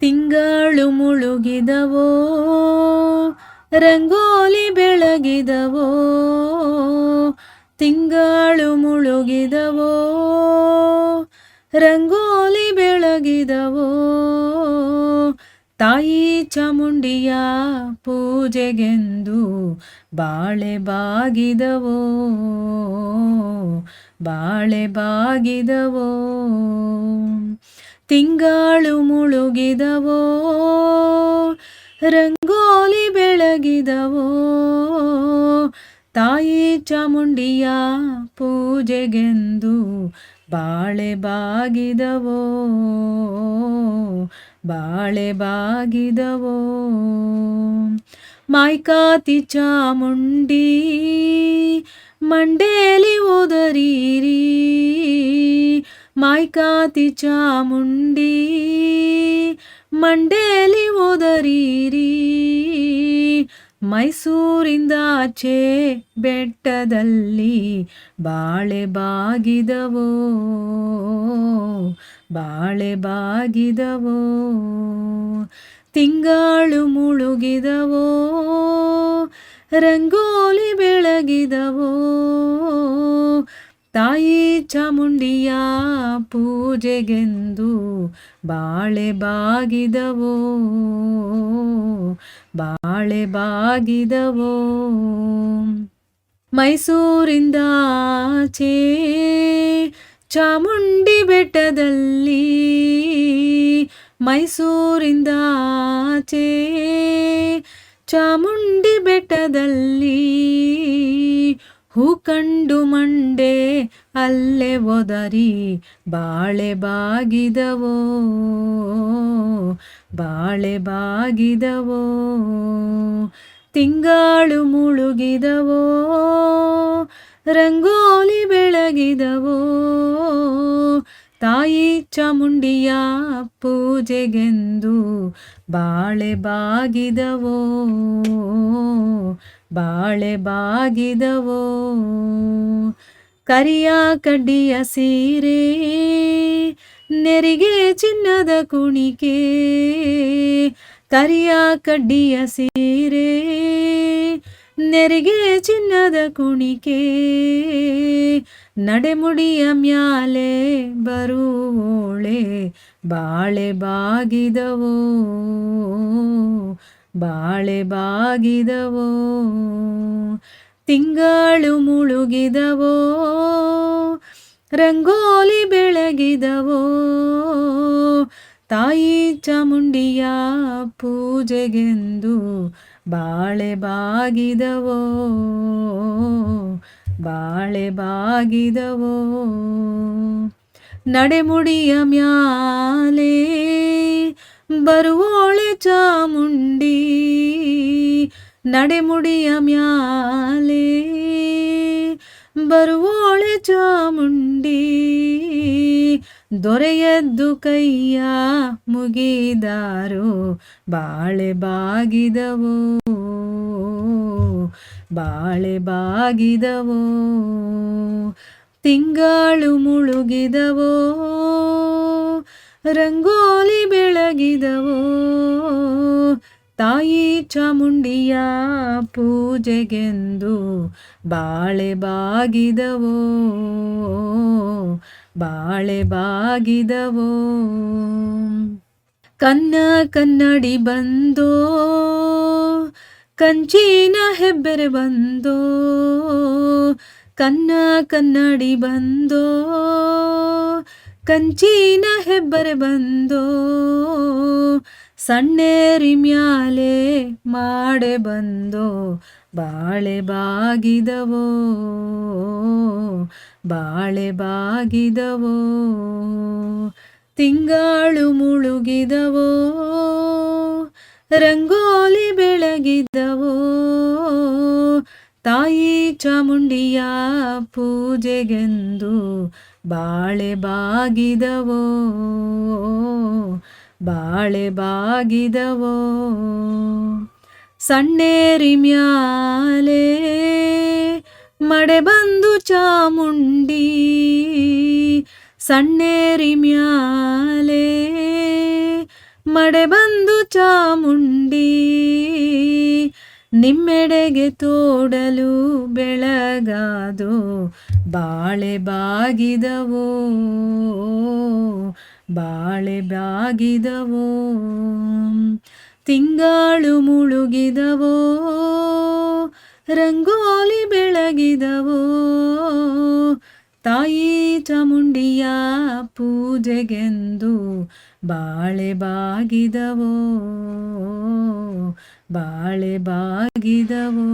ತಿಂಗಳು ಮುಳುಗಿದವೋ, ರಂಗೋಲಿ ಬೆಳಗಿದವೋ, ತಿಂಗಳು ಮುಳುಗಿದವೋ, ರಂಗೋಲಿ ಬೆಳಗಿದವೋ, ತಾಯಿ ಚಾಮುಂಡಿಯ ಪೂಜೆಗೆಂದು ಬಾಳೆ ಬಾಗಿದವೋ ಬಾಳೆ ಬಾಗಿದವೋ. ತಿಂಗಳು ಮುಳುಗಿದವೋ, ರಂಗೋಲಿ ಬೆಳಗಿದವೋ, ತಾಯಿ ಚಾಮುಂಡಿಯ ಪೂಜೆಗೆಂದು ಬಾಳೆ ಬಾಗಿದವೋ ಬಾಳೆ ಬಾಗಿದವೋ. ಮಾಯ್ಕಾತಿ ಚಾಮುಂಡಿ, ಮಂಡೇಲಿ ಓದರೀರಿ. ಮಾಯ್ಕಾತಿ ಚಾಮುಂಡಿ ಮಂಡೇಲಿ ಓದರೀರಿ. ಮೈಸೂರಿಂದಾಚೆ ಬೆಟ್ಟದಲ್ಲಿ ಬಾಳೆ ಬಾಗಿದವೋ ಬಾಳೆ ಬಾಗಿದವೋ ತಿಂಗಳು ಮುಳುಗಿದವೋ ರಂಗೋಲಿ ಬೆಳಗಿದವೋ ತಾಯಿ ಚಾಮುಂಡಿಯ ಪೂಜೆಗೆಂದು ಬಾಳೆ ಬಾಗಿದವೋ? ಬಾಳೆ ಬಾಗಿದವೋ? ಮೈಸೂರಿಂದ ಆಚೆ ಚಾಮುಂಡಿ ಬೆಟ್ಟದಲ್ಲಿ ಮೈಸೂರಿಂದ ಆಚೆ ಚಾಮುಂಡಿ ಬೆಟ್ಟದಲ್ಲಿ ಹೂ ಕಂಡು ಮಂಡೆ ಅಲ್ಲೇ ಒದರಿ ಬಾಳೆ ಬಾಗಿದವೋ? ಬಾಳೆ ಬಾಗಿದವೋ? ತಿಂಗಾಳು ಮುಳುಗಿದವೋ? ರಂಗೋಲಿ ಬೆಳಗಿದವೋ? ತಾಯಿ ಚಾಮುಂಡಿಯ ಪೂಜೆಗೆಂದು ಬಾಳೆ ಬಾಗಿದವೋ? ಬಾಳೆ ಬಾಗಿದವೋ? ಕರಿಯ ಕಡ್ಡಿಯ ಸೀರೆ, ನೆರಿಗೆ ಚಿನ್ನದ ಕುಣಿಕೆ. ಕರಿಯ ಕಡ್ಡಿಯ ಸೀರೆ, ನೆರಿಗೆ ಚಿನ್ನದ ಕುಣಿಕೆ. ನಡೆಮುಡಿಯ ಮ್ಯಾಲೆ ಬರುವೋಳೆ, ಬಾಳೆ ಬಾಗಿದವೋ ಬಾಳೆ ಬಾಗಿದವೋ, ತಿಂಗಳು ಮುಳುಗಿದವೋ, ರಂಗೋಲಿ ಬೆಳಗಿದವೋ, ತಾಯಿ ಚಾಮುಂಡಿಯ ಪೂಜೆಗೆಂದು ಬಾಳೆ ಬಾಗಿದವೋ ಬಾಳೆ ಬಾಗಿದವೋ? ನಡೆಮುಡಿಯ ಮ್ಯಾಲೆ ಬರುವೋಳೆ ಚಾಮುಂಡಿ. ನಡೆಮುಡಿಯ ಮ್ಯಾಲೆ ಬರುವೋಳೆ ಚಾಮುಂಡಿ. ದೊರೆಯದ್ದು ಕೈಯ ಮುಗಿದಾರೋ? ಬಾಳೆ ಬಾಗಿದವೋ? ಬಾಳೆ ಬಾಗಿದವೋ, ತಿಂಗಳು ಮುಳುಗಿದವೋ, ರಂಗೋಲಿ ಬೆಳಗಿದವೋ, ತಾಯಿ ಚಾಮುಂಡಿಯ ಪೂಜೆಗೆಂದು ಬಾಳೆ ಬಾಗಿದವೋ ಬಾಳೆ ಬಾಗಿದವೋ. ಕನ್ನ ಕನ್ನಡಿ ಬಂದೋ ಕಂಚಿನ ಹೆಬ್ಬೆರೆ ಬಂದೋ, ಕನ್ನ ಕನ್ನಡಿ ಬಂದೋ, ಕಂಚಿನ ಹೆಬ್ಬರೆ ಬಂದೋ, ಸಣ್ಣೇರಿ ಮ್ಯಾಲೆ ಮಾಡೆ ಬಂದೋ, ಬಾಳೆ ಬಾಗಿದವೋ ಬಾಳೆ ಬಾಗಿದವೋ, ತಿಂಗಳು ಮುಳುಗಿದವೋ ರಂಗೋಲಿ ಬೆಳಗಿದವೋ. ತಾಯಿ ಚಾಮುಂಡಿಯ ಪೂಜೆಗೆಂದು ಬಾಳೆ ಬಾಗಿದವೋ. ಬಾಳೆ ಬಾಗಿದವೋ. ಸಣ್ಣೇರಿ ಮ್ಯಾಲೆ ಮಡೆ ಬಂದು ಚಾಮುಂಡಿ. ಸಣ್ಣೇರಿ ಮ್ಯಾಲೆ ಮಡೆ ಬಂದು ಚಾಮುಂಡಿ ನಿಮ್ಮೆಡೆಗೆ ತೋಡಲು ಬೆಳಗಾದು ಬಾಳೆ ಬಾಗಿದವೋ ಬಾಳೆ ಬಾಗಿದವೋ ತಿಂಗಾಳು ಮುಳುಗಿದವೋ ರಂಗೋಲಿ ಬೆಳಗಿದವೋ. ತಾಯಿ ಚಾಮುಂಡಿಯ ಪೂಜೆಗೆಂದು ಬಾಳೆ ಬಾಗಿದವೋ? ಬಾಳೆ ಬಾಗಿದವೋ?